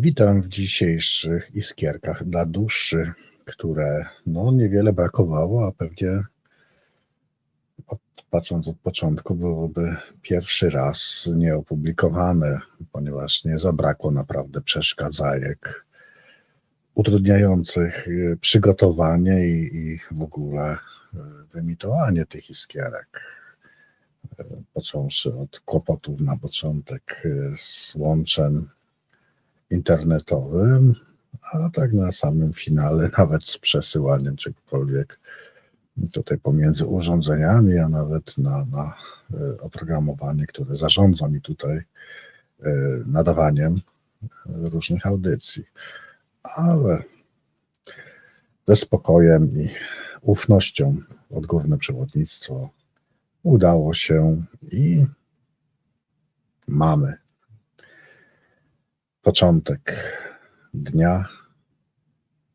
Witam w dzisiejszych iskierkach dla duszy, które no niewiele brakowało, a pewnie patrząc od początku byłoby pierwszy raz nieopublikowane, ponieważ nie zabrakło naprawdę przeszkadzajek utrudniających y, przygotowanie i, i w ogóle y, wyemitowanie tych iskierek. Y, Począwszy od kłopotów na początek z łączem internetowym, a tak na samym finale nawet z przesyłaniem czegokolwiek tutaj pomiędzy urządzeniami, a nawet na, na y, oprogramowanie, które zarządza mi tutaj y, nadawaniem różnych audycji. Ale ze spokojem i ufnością odgórne przewodnictwo udało się i mamy początek dnia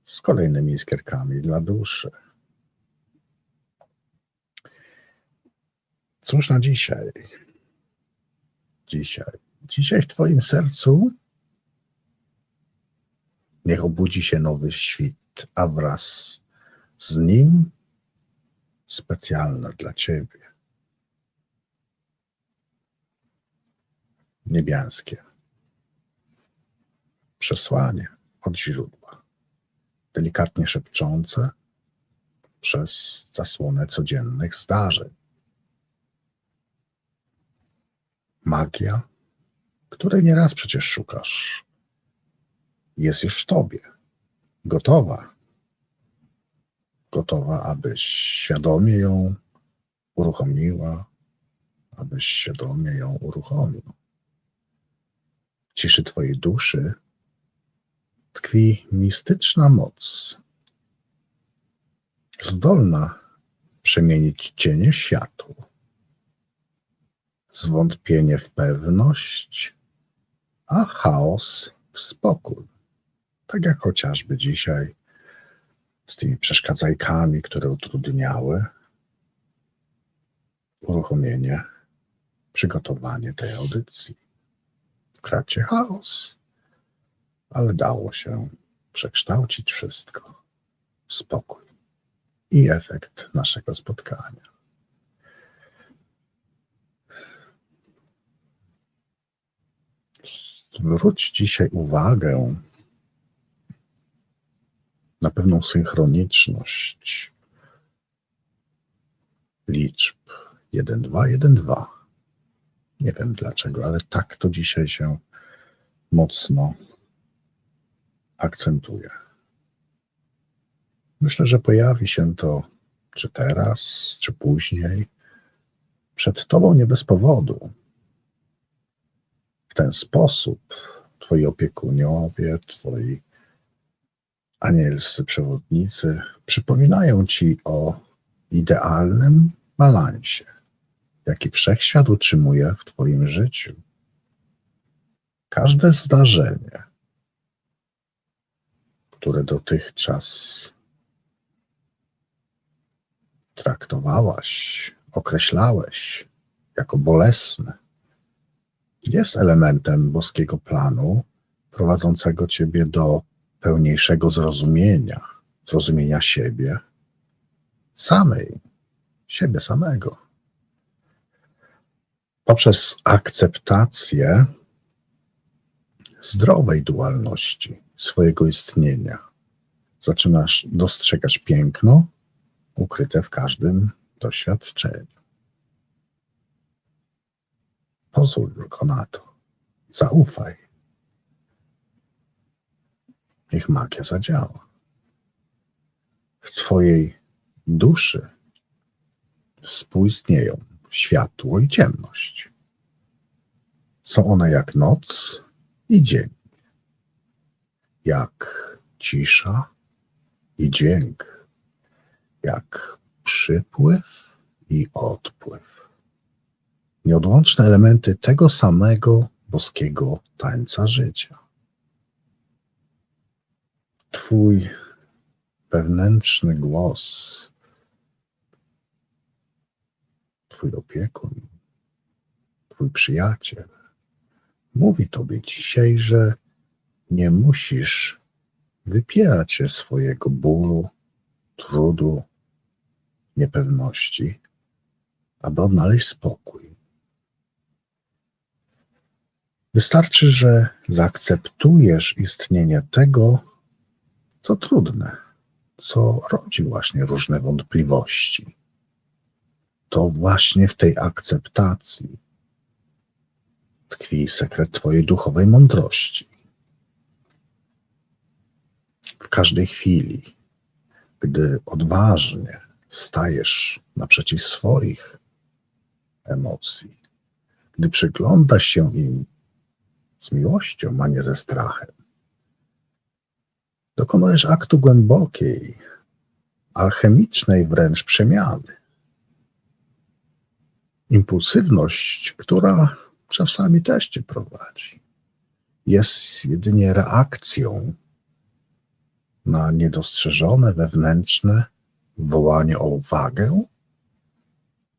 z kolejnymi iskierkami dla duszy. Cóż na dzisiaj? Dzisiaj. Dzisiaj w Twoim sercu niech obudzi się nowy świt, a wraz z nim specjalne dla Ciebie. Niebiańskie przesłanie od źródła, delikatnie szepczące przez zasłonę codziennych zdarzeń. Magia, której nieraz przecież szukasz, jest już w tobie, gotowa. Gotowa, abyś świadomie ją uruchomiła, abyś świadomie ją uruchomił. W ciszy twojej duszy tkwi mistyczna moc, zdolna przemienić cienie światło, zwątpienie w pewność, a chaos w spokój. Tak jak chociażby dzisiaj z tymi przeszkadzajkami, które utrudniały uruchomienie, przygotowanie tej audycji. Wkradcie chaos ale dało się przekształcić wszystko w spokój i efekt naszego spotkania. Zwróć dzisiaj uwagę na pewną synchroniczność liczb 1, 2, 1, 2. Nie wiem dlaczego, ale tak to dzisiaj się mocno akcentuje. Myślę, że pojawi się to czy teraz, czy później, przed Tobą nie bez powodu. W ten sposób Twoi opiekuniowie, Twoi anielscy przewodnicy przypominają Ci o idealnym balansie, jaki wszechświat utrzymuje w Twoim życiu. Każde zdarzenie, które dotychczas traktowałaś, określałeś jako bolesne, jest elementem boskiego planu prowadzącego ciebie do pełniejszego zrozumienia, zrozumienia siebie, samej, siebie samego. Poprzez akceptację zdrowej dualności, swojego istnienia. Zaczynasz dostrzegać piękno ukryte w każdym doświadczeniu. Pozwól tylko na to. Zaufaj. Niech magia zadziała. W Twojej duszy współistnieją światło i ciemność. Są one jak noc i dzień jak cisza i dźwięk, jak przypływ i odpływ. Nieodłączne elementy tego samego boskiego tańca życia. Twój wewnętrzny głos, Twój opiekun, Twój przyjaciel mówi Tobie dzisiaj, że nie musisz wypierać się swojego bólu, trudu, niepewności, aby odnaleźć spokój. Wystarczy, że zaakceptujesz istnienie tego, co trudne, co rodzi właśnie różne wątpliwości. To właśnie w tej akceptacji tkwi sekret Twojej duchowej mądrości. W każdej chwili, gdy odważnie stajesz naprzeciw swoich emocji, gdy przyglądasz się im z miłością, a nie ze strachem, dokonujesz aktu głębokiej, alchemicznej wręcz przemiany. Impulsywność, która czasami też cię prowadzi, jest jedynie reakcją na niedostrzeżone wewnętrzne wołanie o uwagę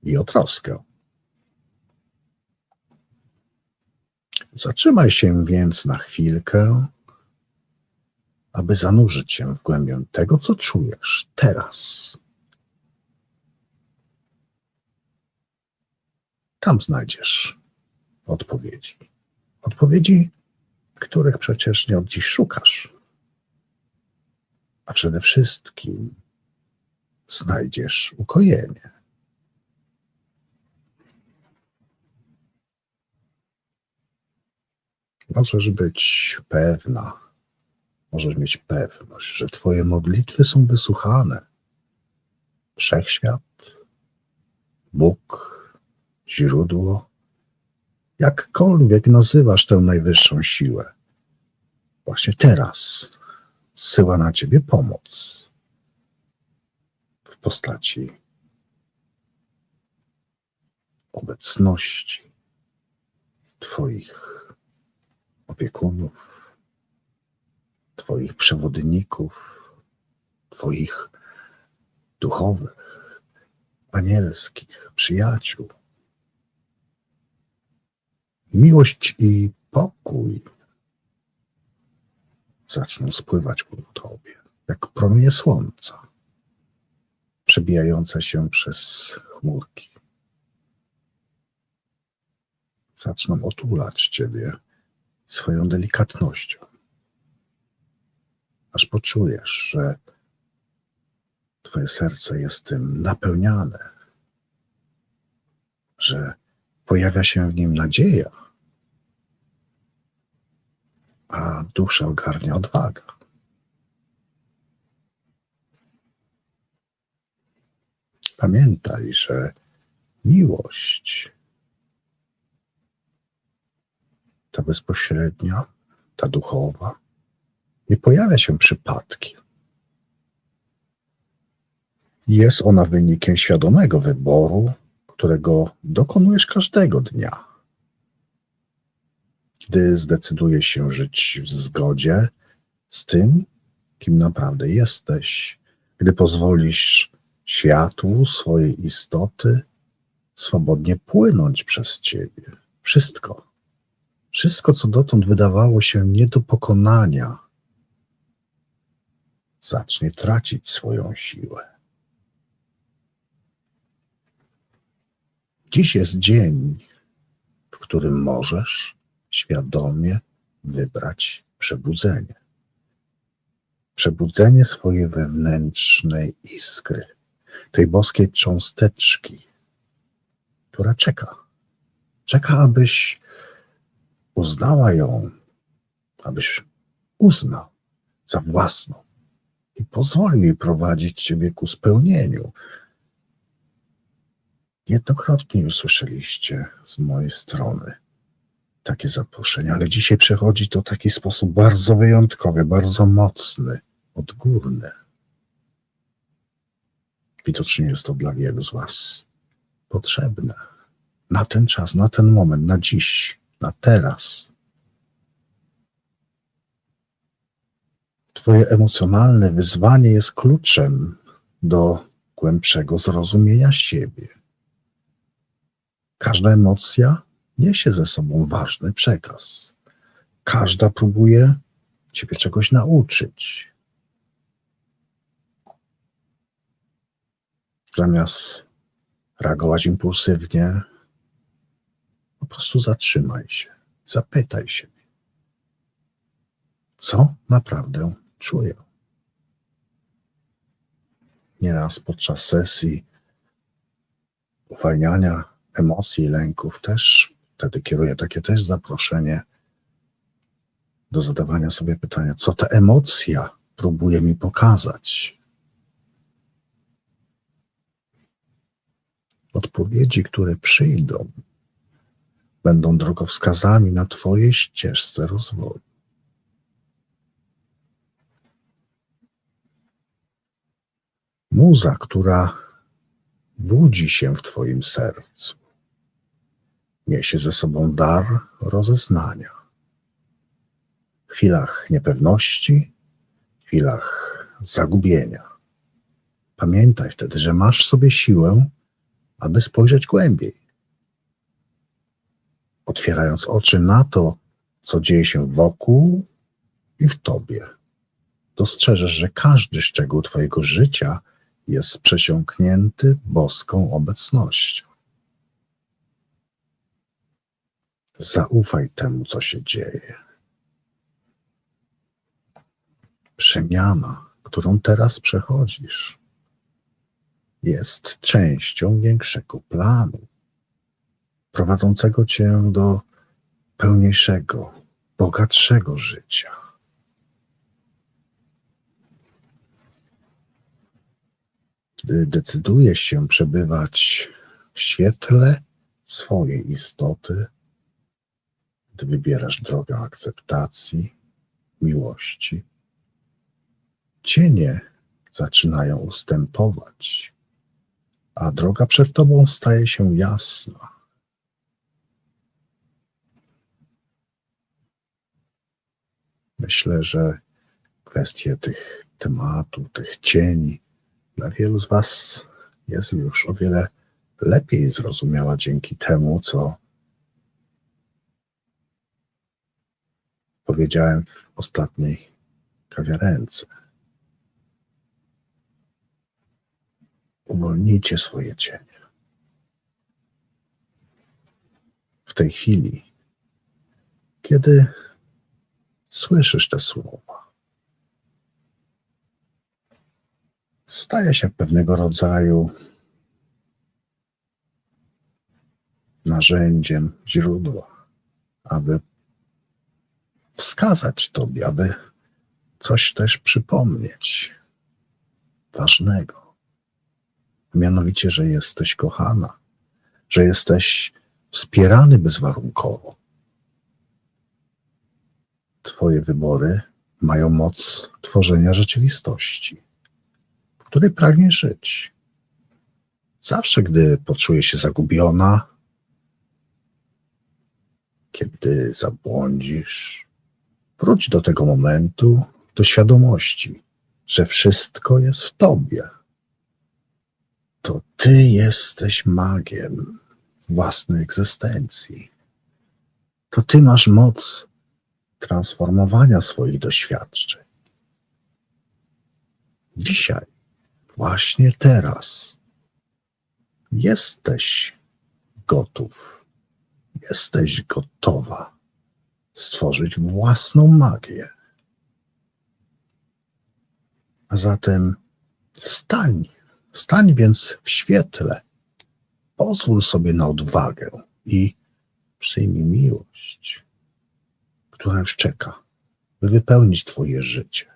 i o troskę. Zatrzymaj się więc na chwilkę, aby zanurzyć się w głębię tego, co czujesz teraz. Tam znajdziesz odpowiedzi. Odpowiedzi, których przecież nie od dziś szukasz. A przede wszystkim znajdziesz ukojenie. Możesz być pewna, możesz mieć pewność, że Twoje modlitwy są wysłuchane. Wszechświat, Bóg, źródło, jakkolwiek nazywasz tę najwyższą siłę, właśnie teraz zsyła na Ciebie pomoc w postaci obecności Twoich opiekunów, Twoich przewodników, Twoich duchowych, anielskich przyjaciół. Miłość i pokój zaczną spływać ku Tobie, jak promienie słońca, przebijające się przez chmurki. Zaczną otulać Ciebie swoją delikatnością, aż poczujesz, że Twoje serce jest tym napełniane, że pojawia się w nim nadzieja, a duszę ogarnia odwaga. Pamiętaj, że miłość ta bezpośrednia, ta duchowa, nie pojawia się przypadkiem. Jest ona wynikiem świadomego wyboru, którego dokonujesz każdego dnia. Gdy zdecydujesz się żyć w zgodzie z tym, kim naprawdę jesteś, gdy pozwolisz światłu swojej istoty swobodnie płynąć przez ciebie. Wszystko wszystko, co dotąd wydawało się nie do pokonania, zacznie tracić swoją siłę. Dziś jest dzień, w którym możesz świadomie wybrać przebudzenie. Przebudzenie swojej wewnętrznej iskry, tej boskiej cząsteczki, która czeka. Czeka, abyś uznała ją, abyś uznał za własną i pozwolił jej prowadzić Ciebie ku spełnieniu. Jednokrotnie usłyszeliście z mojej strony takie zaproszenie, ale dzisiaj przechodzi to w taki sposób bardzo wyjątkowy, bardzo mocny, odgórny. Widocznie jest to dla wielu z Was potrzebne. Na ten czas, na ten moment, na dziś na teraz. Twoje emocjonalne wyzwanie jest kluczem do głębszego zrozumienia siebie. Każda emocja niesie ze sobą ważny przekaz. Każda próbuje Ciebie czegoś nauczyć. Zamiast reagować impulsywnie, po prostu zatrzymaj się, zapytaj się, co naprawdę czuję. Nieraz podczas sesji uwalniania emocji, lęków też wtedy kieruję takie też zaproszenie do zadawania sobie pytania, co ta emocja próbuje mi pokazać. Odpowiedzi, które przyjdą, będą drogowskazami na Twojej ścieżce rozwoju. Muza, która budzi się w Twoim sercu, niesie ze sobą dar rozeznania. W chwilach niepewności, w chwilach zagubienia. Pamiętaj wtedy, że masz sobie siłę, aby spojrzeć głębiej. Otwierając oczy na to, co dzieje się wokół i w tobie, dostrzeżesz, że każdy szczegół Twojego życia jest przesiąknięty boską obecnością. Zaufaj temu, co się dzieje. Przemiana, którą teraz przechodzisz, jest częścią większego planu, prowadzącego cię do pełniejszego, bogatszego życia. Gdy decydujesz się przebywać w świetle swojej istoty, gdy wybierasz drogę akceptacji, miłości, cienie zaczynają ustępować, a droga przed tobą staje się jasna. Myślę, że kwestie tych tematów, tych cieni dla wielu z Was jest już o wiele lepiej zrozumiała dzięki temu, co powiedziałem w ostatniej kawiarence. Uwolnijcie swoje cienie. W tej chwili, kiedy słyszysz te słowa, staje się pewnego rodzaju narzędziem źródła, aby wskazać Tobie, aby coś też przypomnieć ważnego. Mianowicie, że jesteś kochana, że jesteś wspierany bezwarunkowo. Twoje wybory mają moc tworzenia rzeczywistości, w której pragniesz żyć. Zawsze, gdy poczujesz się zagubiona, kiedy zabłądzisz, Wróć do tego momentu, do świadomości, że wszystko jest w tobie. To ty jesteś magiem własnej egzystencji. To ty masz moc transformowania swoich doświadczeń. Dzisiaj, właśnie teraz, jesteś gotów, jesteś gotowa stworzyć własną magię. A zatem stań, stań więc w świetle, pozwól sobie na odwagę i przyjmij miłość, która już czeka, by wypełnić Twoje życie.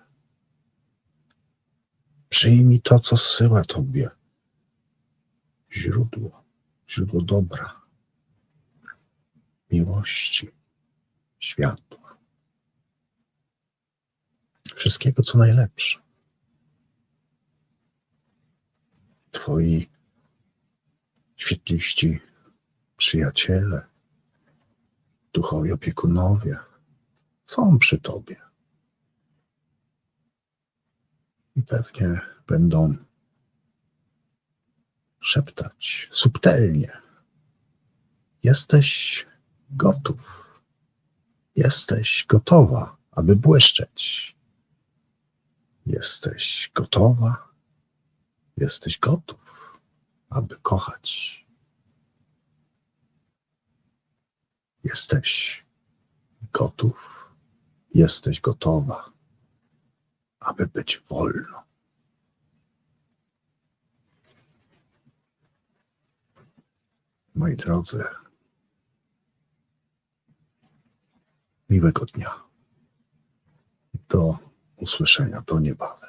Przyjmij to, co zsyła Tobie źródło, źródło dobra, miłości światła. Wszystkiego, co najlepsze. Twoi świetliści przyjaciele, duchowi opiekunowie są przy Tobie. I pewnie będą szeptać subtelnie. Jesteś gotów Jesteś gotowa aby błyszczeć. Jesteś gotowa? Jesteś gotów, aby kochać. Jesteś gotów, jesteś gotowa, aby być wolną. Moi drodzy, miłego dnia. Do usłyszenia, do niebawem.